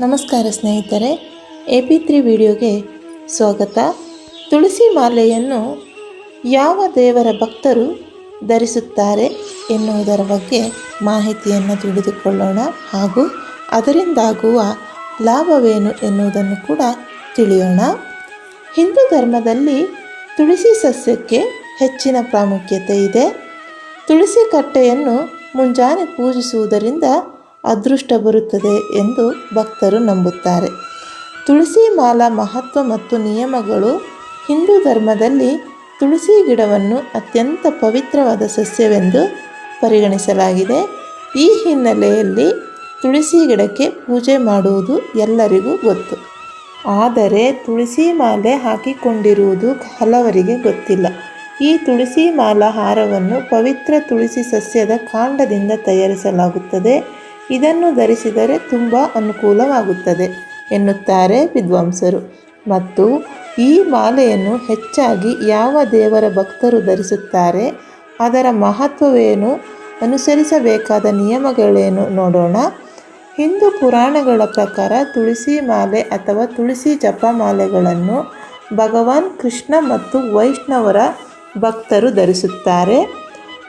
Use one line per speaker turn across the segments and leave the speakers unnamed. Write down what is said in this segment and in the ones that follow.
ನಮಸ್ಕಾರ ಸ್ನೇಹಿತರೆ, A P three ವಿಡಿಯೋಗೆ ಸ್ವಾಗತ. ತುಳಸಿ ಮಾಲೆಯನ್ನು ಯಾವ ದೇವರ ಭಕ್ತರು ಧರಿಸುತ್ತಾರೆ ಎನ್ನುವುದರ ಬಗ್ಗೆ ಮಾಹಿತಿಯನ್ನು ತಿಳಿದುಕೊಳ್ಳೋಣ ಹಾಗೂ ಅದರಿಂದಾಗುವ ಲಾಭವೇನು ಎನ್ನುವುದನ್ನು ಕೂಡ ತಿಳಿಯೋಣ. ಹಿಂದೂ ಧರ್ಮದಲ್ಲಿ ತುಳಸಿ ಸಸ್ಯಕ್ಕೆ ಹೆಚ್ಚಿನ ಪ್ರಾಮುಖ್ಯತೆ ಇದೆ. ತುಳಸಿ ಕಟ್ಟೆಯನ್ನು ಮುಂಜಾನೆ ಪೂಜಿಸುವುದರಿಂದ ಅದೃಷ್ಟ ಬರುತ್ತದೆ ಎಂದು ಭಕ್ತರು ನಂಬುತ್ತಾರೆ. ತುಳಸಿ ಮಾಲಾ ಮಹತ್ವ ಮತ್ತು ನಿಯಮಗಳು ಹಿಂದೂ ಧರ್ಮದಲ್ಲಿ ತುಳಸಿ ಗಿಡವನ್ನು ಅತ್ಯಂತ ಪವಿತ್ರವಾದ ಸಸ್ಯವೆಂದು ಪರಿಗಣಿಸಲಾಗಿದೆ. ಈ ಹಿನ್ನೆಲೆಯಲ್ಲಿ ತುಳಸಿ ಗಿಡಕ್ಕೆ ಪೂಜೆ ಮಾಡುವುದು ಎಲ್ಲರಿಗೂ ಗೊತ್ತು. ಆದರೆ ತುಳಸಿ ಮಾಲೆ ಹಾಕಿಕೊಂಡಿರುವುದು ಹಲವರಿಗೆ ಗೊತ್ತಿಲ್ಲ. ಈ ತುಳಸಿ ಮಾಲಾ ಹಾರವನ್ನು ಪವಿತ್ರ ತುಳಸಿ ಸಸ್ಯದ ಕಾಂಡದಿಂದ ತಯಾರಿಸಲಾಗುತ್ತದೆ. ಇದನ್ನು ಧರಿಸಿದರೆ ತುಂಬ ಅನುಕೂಲವಾಗುತ್ತದೆ, ಎನ್ನುತ್ತಾರೆ ವಿದ್ವಾಂಸರು. ಮತ್ತು ಈ ಮಾಲೆಯನ್ನು ಹೆಚ್ಚಾಗಿ ಯಾವ ದೇವರ ಭಕ್ತರು ಧರಿಸುತ್ತಾರೆ, ಅದರ ಮಹತ್ವವೇನು, ಅನುಸರಿಸಬೇಕಾದ ನಿಯಮಗಳೇನು ನೋಡೋಣ. ಹಿಂದೂ ಪುರಾಣಗಳ ಪ್ರಕಾರ ತುಳಸಿ ಮಾಲೆ ಅಥವಾ ತುಳಸಿ ಜಪಮಾಲೆಗಳನ್ನು ಭಗವಾನ್ ಕೃಷ್ಣ ಮತ್ತು ವೈಷ್ಣವರ ಭಕ್ತರು ಧರಿಸುತ್ತಾರೆ.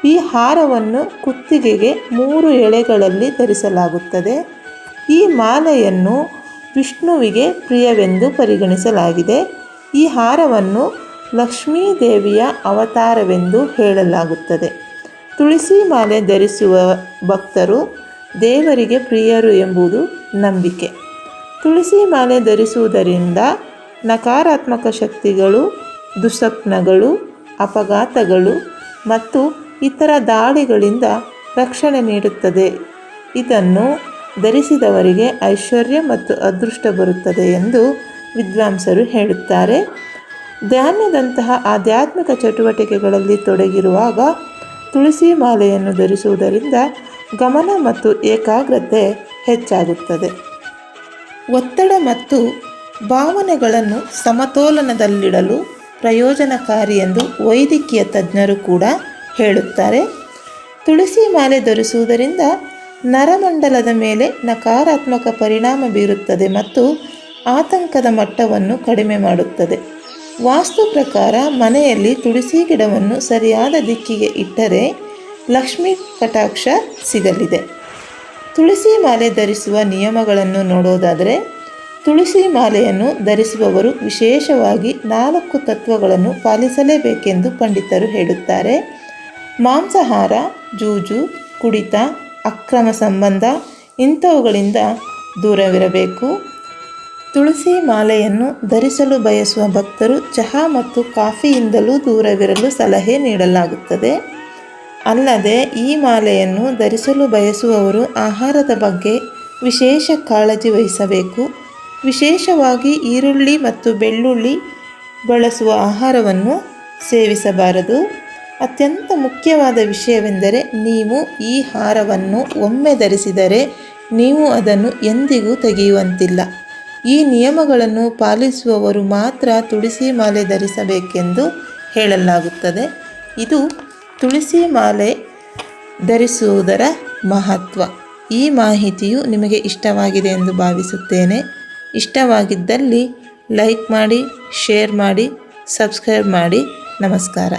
ಈ ಹಾರವನ್ನು ಕುತ್ತಿಗೆಗೆ ಮೂರು ಎಳೆಗಳಲ್ಲಿ ಧರಿಸಲಾಗುತ್ತದೆ. ಈ ಮಾಲೆಯನ್ನು ವಿಷ್ಣುವಿಗೆ ಪ್ರಿಯವೆಂದು ಪರಿಗಣಿಸಲಾಗಿದೆ. ಈ ಹಾರವನ್ನು ಲಕ್ಷ್ಮೀ ದೇವಿಯ ಅವತಾರವೆಂದು ಹೇಳಲಾಗುತ್ತದೆ. ತುಳಸಿ ಮಾಲೆ ಧರಿಸುವ ಭಕ್ತರು ದೇವರಿಗೆ ಪ್ರಿಯರು ಎಂಬುದು ನಂಬಿಕೆ. ತುಳಸಿ ಮಾಲೆ ಧರಿಸುವುದರಿಂದ ನಕಾರಾತ್ಮಕ ಶಕ್ತಿಗಳು, ದುಸ್ವಪ್ನಗಳು, ಅಪಘಾತಗಳು ಮತ್ತು ಇತರ ದಾಳಿಗಳಿಂದ ರಕ್ಷಣೆ ನೀಡುತ್ತದೆ. ಇದನ್ನು ಧರಿಸಿದವರಿಗೆ ಐಶ್ವರ್ಯ ಮತ್ತು ಅದೃಷ್ಟ ಬರುತ್ತದೆ ಎಂದು ವಿದ್ವಾಂಸರು ಹೇಳುತ್ತಾರೆ. ಧ್ಯಾನದಂತಹ ಆಧ್ಯಾತ್ಮಿಕ ಚಟುವಟಿಕೆಗಳಲ್ಲಿ ತೊಡಗಿರುವಾಗ ತುಳಸಿ ಮಾಲೆಯನ್ನು ಧರಿಸುವುದರಿಂದ ಗಮನ ಮತ್ತು ಏಕಾಗ್ರತೆ ಹೆಚ್ಚಾಗುತ್ತದೆ. ಒತ್ತಡ ಮತ್ತು ಭಾವನೆಗಳನ್ನು ಸಮತೋಲನದಲ್ಲಿಡಲು ಪ್ರಯೋಜನಕಾರಿ ಎಂದು ವೈದ್ಯಕೀಯ ತಜ್ಞರು ಕೂಡ ಹೇಳುತ್ತಾರೆ. ತುಳಸಿ ಮಾಲೆ ಧರಿಸುವುದರಿಂದ ನರಮಂಡಲದ ಮೇಲೆ ನಕಾರಾತ್ಮಕ ಪರಿಣಾಮ ಬೀರುತ್ತದೆ ಮತ್ತು ಆತಂಕದ ಮಟ್ಟವನ್ನು ಕಡಿಮೆ ಮಾಡುತ್ತದೆ. ವಾಸ್ತು ಪ್ರಕಾರ ಮನೆಯಲ್ಲಿ ತುಳಸಿ ಗಿಡವನ್ನು ಸರಿಯಾದ ದಿಕ್ಕಿಗೆ ಇಟ್ಟರೆ ಲಕ್ಷ್ಮೀ ಕಟಾಕ್ಷ ಸಿಗಲಿದೆ. ತುಳಸಿ ಮಾಲೆ ಧರಿಸುವ ನಿಯಮಗಳನ್ನು ನೋಡೋದಾದರೆ, ತುಳಸಿ ಮಾಲೆಯನ್ನು ಧರಿಸುವವರು ವಿಶೇಷವಾಗಿ ನಾಲ್ಕು ತತ್ವಗಳನ್ನು ಪಾಲಿಸಲೇಬೇಕೆಂದು ಪಂಡಿತರು ಹೇಳುತ್ತಾರೆ. ಮಾಂಸಾಹಾರ, ಜೂಜು, ಕುಡಿತ, ಅಕ್ರಮ ಸಂಬಂಧ ಇಂಥವುಗಳಿಂದ ದೂರವಿರಬೇಕು. ತುಳಸಿ ಮಾಲೆಯನ್ನು ಧರಿಸಲು ಬಯಸುವ ಭಕ್ತರು ಚಹಾ ಮತ್ತು ಕಾಫಿಯಿಂದಲೂ ದೂರವಿರಲು ಸಲಹೆ ನೀಡಲಾಗುತ್ತದೆ. ಅಲ್ಲದೆ, ಈ ಮಾಲೆಯನ್ನು ಧರಿಸಲು ಬಯಸುವವರು ಆಹಾರದ ಬಗ್ಗೆ ವಿಶೇಷ ಕಾಳಜಿ ವಹಿಸಬೇಕು. ವಿಶೇಷವಾಗಿ ಈರುಳ್ಳಿ ಮತ್ತು ಬೆಳ್ಳುಳ್ಳಿ ಬಳಸುವ ಆಹಾರವನ್ನು ಸೇವಿಸಬಾರದು. ಅತ್ಯಂತ ಮುಖ್ಯವಾದ ವಿಷಯವೆಂದರೆ ನೀವು ಈ ಹಾರವನ್ನು ಒಮ್ಮೆ ಧರಿಸಿದರೆ ನೀವು ಅದನ್ನು ಎಂದಿಗೂ ತೆಗೆಯುವಂತಿಲ್ಲ. ಈ ನಿಯಮಗಳನ್ನು ಪಾಲಿಸುವವರು ಮಾತ್ರ ತುಳಸಿ ಮಾಲೆ ಧರಿಸಬೇಕೆಂದು ಹೇಳಲಾಗುತ್ತದೆ. ಇದು ತುಳಸಿ ಮಾಲೆ ಧರಿಸುವುದರ ಮಹತ್ವ. ಈ ಮಾಹಿತಿಯು ನಿಮಗೆ ಇಷ್ಟವಾಗಿದೆ ಎಂದು ಭಾವಿಸುತ್ತೇನೆ. ಇಷ್ಟವಾಗಿದ್ದಲ್ಲಿ ಲೈಕ್ ಮಾಡಿ, ಶೇರ್ ಮಾಡಿ, ಸಬ್ಸ್ಕ್ರೈಬ್ ಮಾಡಿ. ನಮಸ್ಕಾರ.